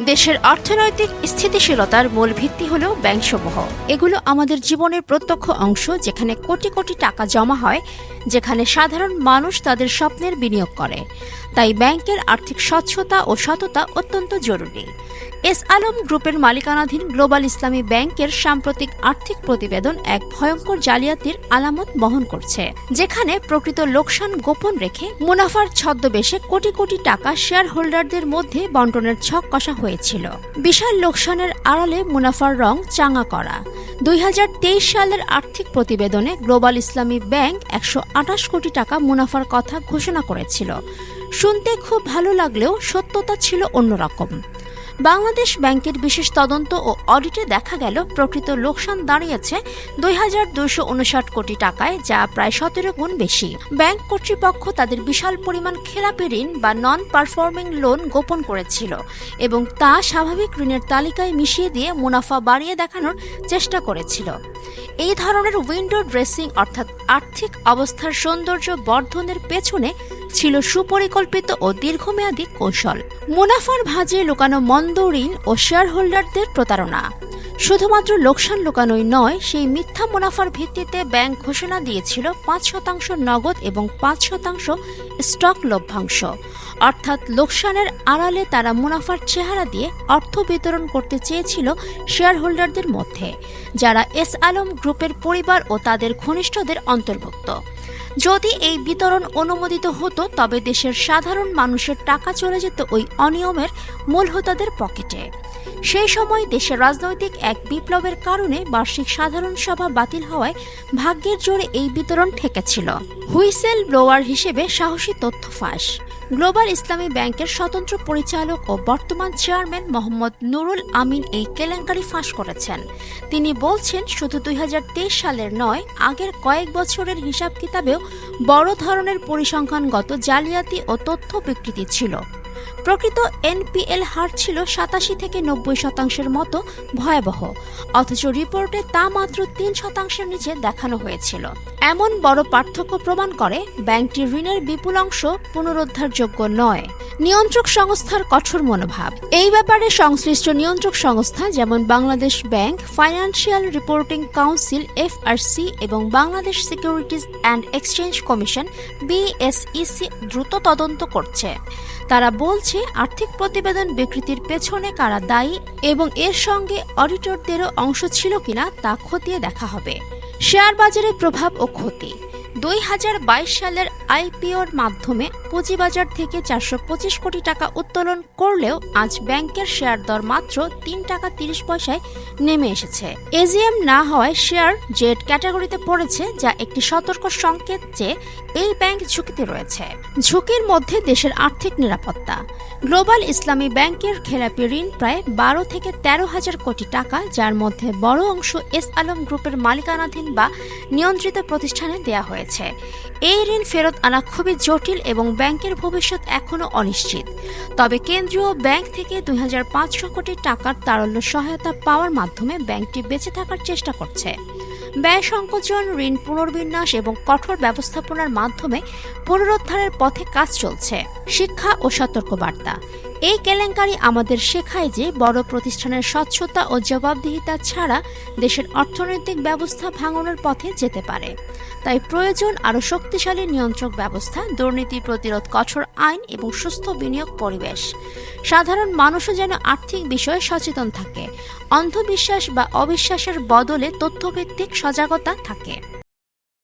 দেশের অর্থনৈতিক স্থিতিশীলতার মূল ভিত্তি হল ব্যাংকসমূহ। এগুলো আমাদের জীবনের প্রত্যক্ষ অংশ, যেখানে কোটি কোটি টাকা জমা হয়, যেখানে সাধারণ মানুষ তাদের স্বপ্নের বিনিয়োগ করে। তাই ব্যাংকের আর্থিক স্বচ্ছতা ও সততা অত্যন্ত জরুরি। এস আলম গ্রুপের মালিকানাধীন গ্লোবাল ইসলামী ব্যাংকের সাম্প্রতিক আর্থিক প্রতিবেদন এক ভয়ঙ্কর জালিয়াতির আলামত বহন করছে, যেখানে প্রকৃত লোকসান গোপন রেখে মুনাফার ছদ্মবেশে কোটি কোটি টাকা শেয়ার হোল্ডারদের মধ্যে বন্টনের ছক কষা হয়েছিল। বিশাল লোকসানের আড়ালে মুনাফার রং চাঙা করা। দুই হাজার তেইশ সালের আর্থিক প্রতিবেদনে গ্লোবাল ইসলামী ব্যাংক একশো আঠাশ কোটি টাকা মুনাফার কথা ঘোষণা করেছিল শুনতে খুব ভালো লাগলেও সত্যতা ছিল অন্যরকম। বাংলাদেশ ব্যাংকের বিশেষ তদন্ত ও অডিটে দেখা গেল, প্রকৃত লোকসান দাঁড়িয়েছে দুই হাজার উনষাট কোটি টাকায়, যা প্রায় সতেরো গুণ বেশি। ব্যাংক কর্তৃপক্ষ তাদের বিশাল পরিমাণ খেলাপি ঋণ বা নন পারফর্মিং লোন গোপন করেছিল এবং তা স্বাভাবিক ঋণের তালিকায় মিশিয়ে দিয়ে মুনাফা বাড়িয়ে দেখানোর চেষ্টা করেছিল। এই ধরনের উইন্ডো ড্রেসিং অর্থাৎ আর্থিক অবস্থার সৌন্দর্য বর্ধনের পেছনে ছিল সুপরিকল্পিত ও দীর্ঘমেয়াদী কৌশল। মুনাফার ভাঁজে লুকানো মন্দ ঋণ ও শেয়ার হোল্ডারদের প্রতারণা। শুধুমাত্র লোকসান লুকানোই নয়, সেই মিথ্যা মুনাফার ভিত্তিতে ব্যাংক ঘোষণা দিয়েছিল পাঁচ শতাংশ নগদ এবং পাঁচ শতাংশ স্টক লভ্যাংশ। অর্থাৎ লোকসানের আড়ালে তারা মুনাফার চেহারা দিয়ে অর্থ বিতরণ করতে চেয়েছিল শেয়ার হোল্ডারদের মধ্যে, যারা এস আলম গ্রুপের পরিবার ও তাদের ঘনিষ্ঠদের অন্তর্ভুক্ত। যদি এই বিতরণ অনুমোদিত হতো, তবে দেশের সাধারণ মানুষের টাকা চলে যেত ওই অনিয়মের মূল হোতাদের পকেটে। সেই সময় দেশের রাজনৈতিক এক বিপ্লবের কারণে বার্ষিক সাধারণ সভা বাতিল হওয়ায় ভাগ্যের জোরে এই বিতরণ ঠেকেছিল। হুইসেল ব্লোয়ার হিসেবে সাহসী তথ্য ফাঁস। গ্লোবাল ইসলামী ব্যাংকের স্বতন্ত্র পরিচালক ও বর্তমান চেয়ারম্যান মোহাম্মদ নুরুল আমিন এই কেলেঙ্কারি ফাঁস করেছেন। তিনি বলছেন, শুধু দুই হাজার তেইশ সালের নয়, আগের কয়েক বছরের হিসাব কিতাবেও বড় ধরনের পরিসংখ্যানগত জালিয়াতি ও তথ্য বিকৃতি ছিল। প্রকৃত এনপিএল হার ছিল সাতাশি থেকে নব্বই শতাংশের মতো ভয়াবহ। অথচ রিপোর্টে তা মাত্র তিন শতাংশের নিচে দেখানো হয়েছিল। এমন বড় পার্থক্য প্রমাণ করে ব্যাংকটির ঋণের বিপুল অংশ পুনরুদ্ধারযোগ্য নয়। নিয়ন্ত্রক সংস্থার কঠোর মনোভাব। এই ব্যাপারে সংশ্লিষ্ট নিয়ন্ত্রক সংস্থা যেমন Bangladesh bank, financial reporting council, FRC এবং Bangladesh securities and exchange commission BSEC দ্রুত তদন্ত করছে। তারা বলছে আর্থিক প্রতিবেদন বিকৃতির পেছনে কারা দায়ী এবং এর সঙ্গে অডিটরদেরও অংশ ছিল কিনা তা খতিয়ে দেখা হবে। শেয়ার বাজারের প্রভাব ও ক্ষতি। দুই হাজার বাইশ সালের আইপিওর মাধ্যমে পুঁজিবাজার থেকে চারশো পঁচিশ কোটি টাকা উত্তোলন করলেও আজ ব্যাংকের শেয়ার দর মাত্র তিন টাকা তিরিশ পয়সায় নেমে এসেছে। এজিএম না হওয়ায় শেয়ার জেড ক্যাটাগরিতে পড়েছে, যা একটি সতর্ক সংকেত যে এই ব্যাংক ঝুঁকিতে রয়েছে। ঝুঁকির মধ্যে দেশের আর্থিক নিরাপত্তা। গ্লোবাল ইসলামী ব্যাংকের খেলাপি ঋণ প্রায় বারো থেকে তেরো হাজার কোটি টাকা, যার মধ্যে বড় অংশ এস আলম গ্রুপের মালিকানাধীন বা নিয়ন্ত্রিত প্রতিষ্ঠানে দেয়া হয়েছে। এই ঋণ ফেরত আনা খুবই জটিল এবং ব্যাংকের ভবিষ্যৎ এখনও অনিশ্চিত। তবে কেন্দ্রীয় ব্যাংক থেকে দু হাজার পাঁচশো কোটি টাকার তারল্য সহায়তা পাওয়ার মাধ্যমে ব্যাংকটি বেঁচে থাকার চেষ্টা করছে। ব্যয় সংকোচন, ঋণ পুনর্বিন্যাস এবং কঠোর ব্যবস্থাপনার মাধ্যমে পুনরুদ্ধারের পথে কাজ চলছে। শিক্ষা ও সতর্কবার্তা। এই কেলেঙ্কারি আমাদের শেখায় যে বড় প্রতিষ্ঠানের স্বচ্ছতা ও জবাবদিহিতা ছাড়া দেশের অর্থনৈতিক ব্যবস্থা ভাঙনের পথে যেতে পারে। তাই প্রয়োজন আরও শক্তিশালী নিয়ন্ত্রক ব্যবস্থা, দুর্নীতি প্রতিরোধ কঠোর আইন এবং সুস্থ বিনিয়োগ পরিবেশ। সাধারণ মানুষও যেন আর্থিক বিষয়ে সচেতন থাকে, অন্ধবিশ্বাস বা অবিশ্বাসের বদলে তথ্যভিত্তিক সজাগতা থাকে।